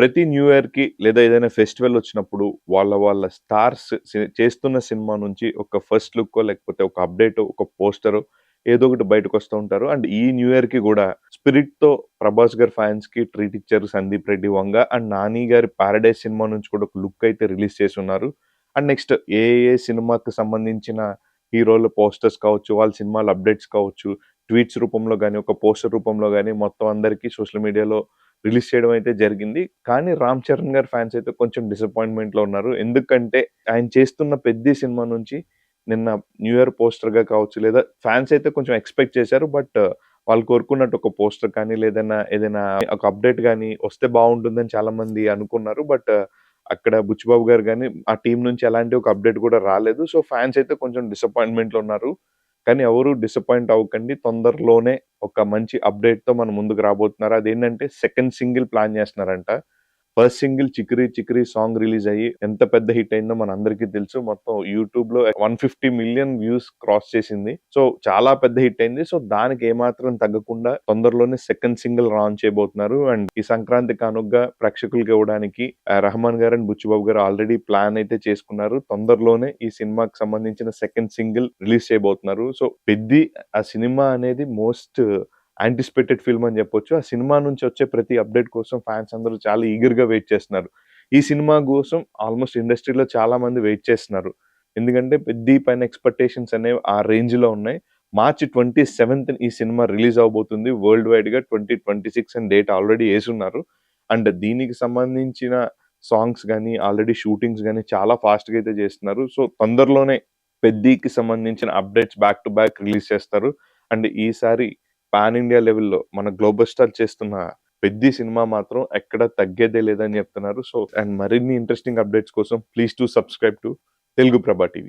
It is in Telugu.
ప్రతి న్యూ ఇయర్‌కి లేదా ఏదైనా ఫెస్టివల్ వచ్చినప్పుడు వాళ్ళ వాళ్ళ స్టార్స్ చేస్తున్న సినిమా నుంచి ఒక ఫస్ట్ లుక్కో లేకపోతే ఒక అప్డేట్ ఒక పోస్టర్ ఏదో ఒకటి బయటకొస్తూ ఉంటారు. అండ్ ఈ న్యూ ఇయర్‌కి కూడా 'స్పిరిట్‌తో' 'ప్రభాస్' గారి ఫ్యాన్స్‌కి ట్రీట్ ఇచ్చారు 'సందీప్ రెడ్డి వంగ' అండ్ 'నాని' గారి 'పారడైజ్' సినిమా నుంచి కూడా ఒక లుక్ అయితే రిలీజ్ చేసున్నారు. అండ్ నెక్స్ట్ ఏ ఏ సినిమాకి సంబంధించిన హీరోల పోస్టర్స్ కావచ్చు, వాళ్ళ సినిమాల అప్డేట్స్ కావచ్చు, ట్వీట్స్ రూపంలో కానీ ఒక పోస్టర్ రూపంలో కానీ మొత్తం అందరికీ సోషల్ మీడియాలో రిలీజ్ చేయడం అయితే జరిగింది. కానీ 'రామ్ చరణ్' గారి ఫ్యాన్స్ అయితే కొంచెం డిసప్పాయింట్‌మెంట్‌లో ఉన్నారు. ఎందుకంటే ఆయన చేస్తున్న పెద్ద సినిమా నుంచి నిన్న న్యూ ఇయర్ పోస్టర్‌గా కావచ్చు లేదా ఫ్యాన్స్ అయితే కొంచెం ఎక్స్‌పెక్ట్ చేశారు. బట్ uh, వాళ్ళు కోరుకున్నట్టు ఒక పోస్టర్ కానీ లేదన్నా ఏదైనా ఒక అప్డేట్ కానీ వస్తే బావుంటుందని చాలామంది అనుకున్నారు. బట్ uh, అక్కడ బుచ్చిబాబు గారు కానీ ఆ టీం నుంచి ఎలాంటి ఒక అప్డేట్ కూడా రాలేదు. సో ఫ్యాన్స్ అయితే కొంచెం డిసప్పాయింట్‌మెంట్‌లో ఉన్నారు. కానీ ఎవరు డిసప్పాయింట్ అవ్వకండి. తొందరలోనే ఒక మంచి అప్డేట్‌తో మన ముందుకు రాబోతున్నారు. అదేంటంటే సెకండ్ సింగిల్ ప్లాన్ చేస్తున్నారంట. First single 'Chikiri Chikiri' song release అయ్యి ఎంత పెద్ద హిట్ అయిందో మన అందరికీ తెలుసు. మొత్తం యూట్యూబ్‌లో 150,000,000 వ్యూస్ క్రాస్ చేసింది. సో చాలా పెద్ద హిట్ అయింది. సో దానికి ఏమాత్రం తగ్గకుండా తొందరలోనే సెకండ్ సింగిల్ లాంచ్ చేయబోతున్నారు. అండ్ ఈ సంక్రాంతి కానుగ్గా ప్రేక్షకులకి ఇవ్వడానికి 'రెహమాన్' గారు అండ్ 'బుచ్చిబాబు' గారు ఆల్రెడీ ప్లాన్ అయితే చేసుకున్నారు. తొందరలోనే ఈ సినిమాకి సంబంధించిన సెకండ్ సింగిల్ రిలీజ్ చేయబోతున్నారు. సో 'పెద్ది' ఆ సినిమా అనేది మోస్ట్ యాంటిసిపేటెడ్ ఫిల్మ్ అని చెప్పొచ్చు. ఆ సినిమా నుంచి వచ్చే ప్రతి అప్డేట్ కోసం ఫ్యాన్స్ అందరూ చాలా ఈగర్‌గా వెయిట్ చేస్తున్నారు. ఈ సినిమా కోసం ఆల్మోస్ట్ ఇండస్ట్రీలో చాలా మంది వెయిట్ చేస్తున్నారు. ఎందుకంటే 'పెద్ది' పైన ఎక్స్‌పెక్టేషన్స్ అనేవి ఆ రేంజ్‌లో ఉన్నాయి. మార్చి ట్వంటీ సెవెంత్ ఈ సినిమా రిలీజ్ అవబోతుంది వరల్డ్ వైడ్‌గా twenty twenty six and date already వేసున్నారు and దీనికి సంబంధించిన సాంగ్స్ కానీ ఆల్రెడీ షూటింగ్స్ కానీ చాలా ఫాస్ట్‌గా అయితే చేస్తున్నారు. సో తొందరలోనే పెద్దకి సంబంధించిన updates back to back release చేస్తారు. అండ్ ఈసారి పాన్ ఇండియా లెవెల్‌లో మన గ్లోబల్ స్టార్ చేస్తున్న పెద్ద సినిమా మాత్రం ఎక్కడ తగ్గేదే లేదని చెప్తున్నారు. సో అండ్ మరిన్ని ఇంట్రెస్టింగ్ అప్డేట్స్ కోసం please to subscribe to Telugu Prabha TV.